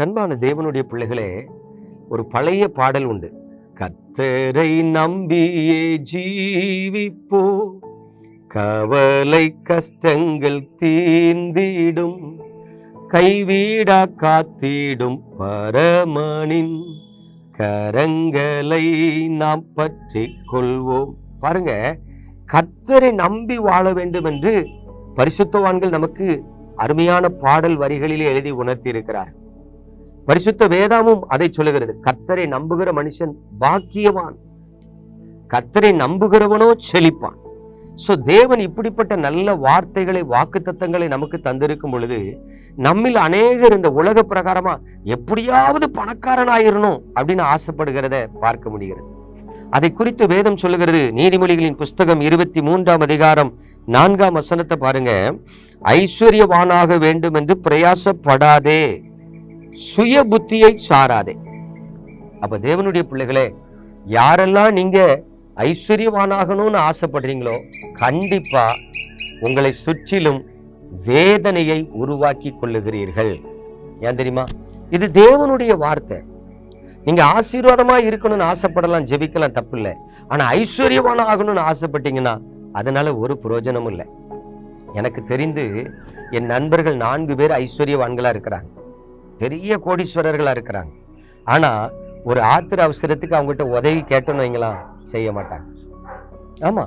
கண்பான அன்பான தேவனுடைய பிள்ளைகளே ஒரு பழைய பாடல் உண்டு. கத்தரை நம்பியே ஜீவிப்போ கவலை கஷ்டங்கள் தீர்ந்திடும். கைவீடா காத்திடும் பரமனின் கரங்களை நாம் பற்றி கொள்வோம் பாருங்க கர்த்தரை நம்பி வாழ வேண்டும் என்று பரிசுத்தவான்கள் நமக்கு அருமையான பாடல் வரிகளிலே எழுதி உணர்த்தி இருக்கிறார் பரிசுத்த வேதாமும் அதை சொல்லுகிறது. கத்தரை நம்புகிற மனுஷன் பாக்கியவான். கத்தரை நம்புகிறவனோ செழிப்பான். சோ தேவன் இப்படிப்பட்ட நல்ல வார்த்தைகளை வாக்கு நமக்கு தந்திருக்கும் பொழுது நம்மில் அநேகர் இந்த உலக பிரகாரமா எப்படியாவது பணக்காரனாயிரணும் அப்படின்னு ஆசைப்படுகிறத பார்க்க முடிகிறது. அதை குறித்து வேதம் சொல்லுகிறது. நீதிமொழிகளின் புஸ்தகம் இருபத்தி மூன்றாம் அதிகாரம் நான்காம் வசனத்தை பாருங்க. ஐஸ்வர்யவானாக வேண்டும் என்று பிரயாசப்படாதே. சுய புத்தியை சாராதே. அப்ப தேவனுடைய பிள்ளைகளே யாரெல்லாம் நீங்க ஐஸ்வர்யவானாகணும்னு ஆசைப்படுறீங்களோ கண்டிப்பா உங்களை சுற்றிலும் வேதனையை உருவாக்கி கொள்ளுகிறீர்கள். ஏன் தெரியுமா? இது தேவனுடைய வார்த்தை. நீங்க ஆசீர்வாதமா இருக்கணும்னு ஆசைப்படலாம் ஜெபிக்கலாம் தப்பு இல்லை ஆனா ஐஸ்வர்யவான ஆகணும்னு ஆசைப்பட்டீங்கன்னா அதனால ஒரு பிரயோஜனமும் இல்லை. எனக்கு தெரிந்து என் நண்பர்கள் நான்கு பேர் ஐஸ்வர்யவான்களா இருக்கிறாங்க. பெரிய கோடீஸ்வரர்களா இருக்கிறாங்க. ஆனா ஒரு ஆத்திர அவசரத்துக்கு அவங்ககிட்ட உதவி கேட்டோன்னு வைங்களா செய்ய மாட்டாங்க. ஆமா.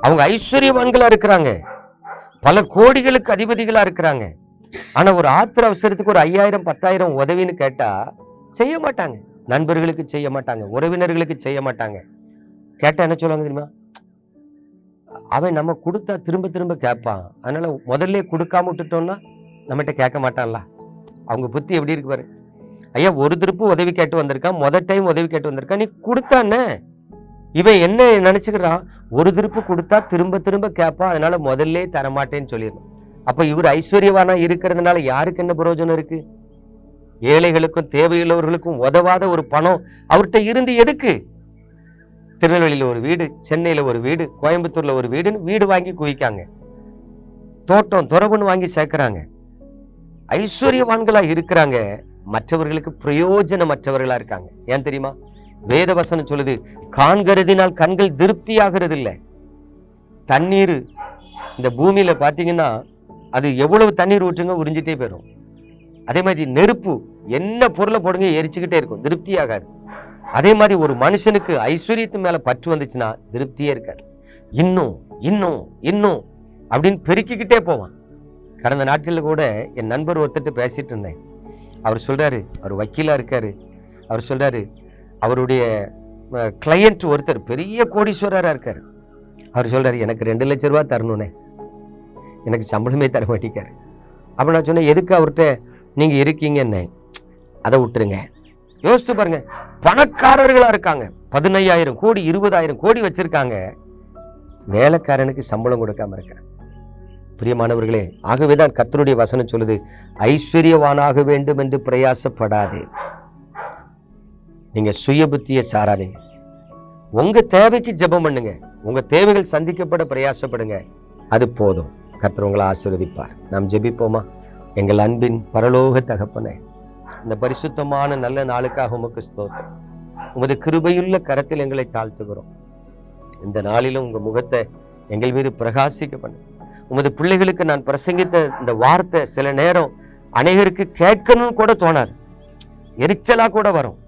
அவங்க ஐஸ்வர்யவான்களாக இருக்கிறாங்க. பல கோடிகளுக்கு அதிபதிகளா இருக்கிறாங்க. ஆனா ஒரு ஆத்திர அவசரத்துக்கு ஒரு ஐயாயிரம் பத்தாயிரம் உதவின்னு கேட்டா செய்ய மாட்டாங்க. நண்பர்களுக்கு செய்ய மாட்டாங்க. உறவினர்களுக்கு செய்ய மாட்டாங்க. கேட்டா என்ன சொல்லுவாங்க தெரியுமா? அவன் நம்ம கொடுத்தா திரும்ப திரும்ப கேட்பான். அதனால முதல்ல கொடுக்காம விட்டுட்டோம்னா நம்மகிட்ட கேட்க மாட்டான்ல. அவங்க புத்தி எப்படி இருக்கு பாரு. ஐயா ஒரு திருப்பு உதவி கேட்டு வந்திருக்கான் மொதல் டைம் உதவி கேட்டு வந்திருக்கான் நீ கொடுத்தானே இவன் என்ன நினைச்சுக்கிறான் ஒரு திருப்பு கொடுத்தா திரும்ப திரும்ப கேட்பான் அதனால முதல்ல தரமாட்டேன்னு சொல்லிடணும். அப்போ இவர் ஐஸ்வர்யவானா இருக்கிறதுனால யாருக்கு என்ன பிரயோஜனம் இருக்கு? ஏழைகளுக்கும் தேவையுள்ளவர்களுக்கும் உதவாத ஒரு பணம் அவர்கிட்ட இருந்து எதுக்கு? திருநெல்வேலியில ஒரு வீடு சென்னையில ஒரு வீடு கோயம்புத்தூர்ல ஒரு வீடுன்னு வீடு வாங்கி குவிக்காங்க. தோட்டம் துறவுன்னு வாங்கி சேர்க்குறாங்க. ஐஸ்வர்யவான்களா இருக்கிறாங்க மற்றவர்களுக்கு பிரயோஜனமற்றவர்களா இருக்காங்க. ஏன் தெரியுமா? வேத வசனம் சொல்லுது காண்கிறதினால் கண்கள் திருப்தியாகிறது இல்லை தண்ணீர் இந்த பூமியில பாத்தீங்கன்னா அது எவ்வளவு தண்ணீர் ஊற்றுங்க உறிஞ்சிட்டே போயிடும் அதே மாதிரி நெருப்பு என்ன பொருளை போடுங்க எரிச்சுக்கிட்டே இருக்கும் திருப்தி ஆகாது அதே மாதிரி ஒரு மனுஷனுக்கு ஐஸ்வர்யத்து மேல பற்று வந்துச்சுன்னா திருப்தியே இருக்காது. இன்னும் இன்னும் இன்னும் அப்படின்னு பெருக்கிக்கிட்டே போவான். கடந்த நாட்களில் கூட என் நண்பர் ஒருத்தட்டு பேசிகிட்டு இருந்தேன். அவர் சொல்கிறாரு அவர் வக்கீலாக இருக்கார். அவர் சொல்கிறாரு அவருடைய கிளையண்ட் ஒருத்தர் பெரிய கோடீஸ்வரராக இருக்கார். அவர் சொல்கிறார் எனக்கு ரெண்டு லட்ச ரூபா தரணுண்ணே எனக்கு சம்பளமே தர மாட்டேங்கார் அப்போ நான் சொன்னேன் எதுக்கு அவர்கிட்ட நீங்கள் இருக்கீங்கன்னு? அதை விட்டுருங்க. யோசித்து பாருங்க பணக்காரர்களாக இருக்காங்க. பதினையாயிரம் கோடி இருபதாயிரம் கோடி வச்சுருக்காங்க. வேலைக்காரனுக்கு சம்பளம் கொடுக்காம இருக்காங்க. பிரியமானவர்களே ஆகவேதான் கத்தருடைய வசனம் சொல்லுது ஐஸ்வர்யவானாக வேண்டும் என்று பிரயாசப்படாதே. நீங்க சுய புத்தியை சாராதீங்க. உங்க தேவைக்கு ஜெபம் பண்ணுங்க. உங்க தேவைகள் சந்திக்கப்பட பிரயாசப்படுங்க. அது போதும். கத்தர் உங்களை ஆசீர்வதிப்பார். நாம் ஜெபிப்போமா? எங்கள் அன்பின் பரலோக தகப்பனே இந்த பரிசுத்தமான நல்ல நாளுக்காக உமக்கு ஸ்தோத்திரம். உமது கிருபையுள்ள கரத்தில் எங்களை தாழ்த்துகிறோம். இந்த நாளிலும் உங்க முகத்தை எங்கள் மீது பிரகாசிக்க பண்ணு உமது பிள்ளைகளுக்கு நான் பிரசங்கித்த இந்த வார்த்தை சில நேரம் அநேகருக்கு கேட்கணும்னு கூட தோணாது. எரிச்சலா கூட வரும்.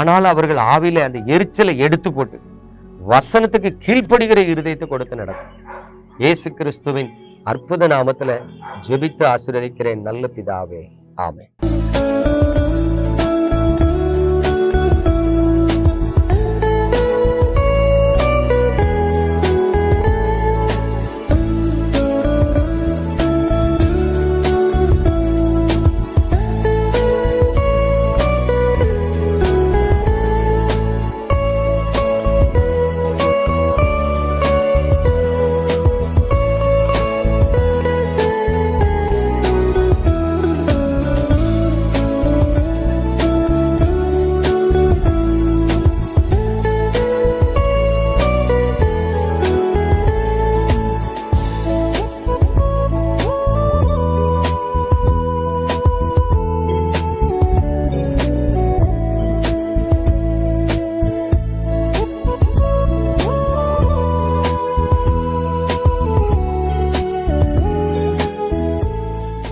ஆனால் அவர்கள் ஆவியில் அந்த எரிச்சலை எடுத்து போட்டு வசனத்துக்கு கீழ்ப்படுகிற இருதயத்தை கொடுத்து நடக்கும் இயேசு கிறிஸ்துவின் அற்புத நாமத்துல ஜெபித்து ஆசீர்வதிக்கிறேன். நல்ல பிதாவே. ஆமே